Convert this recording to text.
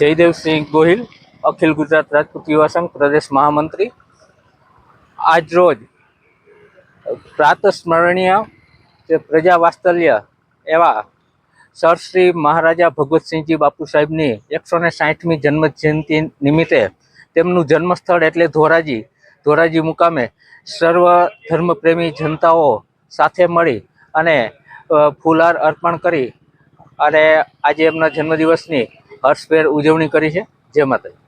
જયદેવસિંહ ગોહિલ. અખિલ ગુજરાત રાજપૂત યુવા સંઘ પ્રદેશ મહામંત્રી. આજ રોજ પ્રાતસ્મરણીય જે પ્રજા વાત્સલ્ય એવા સર શ્રી મહારાજા ભગવતસિંહજી બાપુ સાહેબની એકસો ને સાઠમી જન્મ જયંતિ નિમિત્તે તેમનું જન્મસ્થળ એટલે ધોરાજી ધોરાજી મુકામે સર્વ ધર્મપ્રેમી જનતાઓ સાથે મળી અને ફૂલહાર અર્પણ કરી અને આજે એમના જન્મદિવસની હર્ષભેર ઉજવણી કરી છે. જય માતાજી.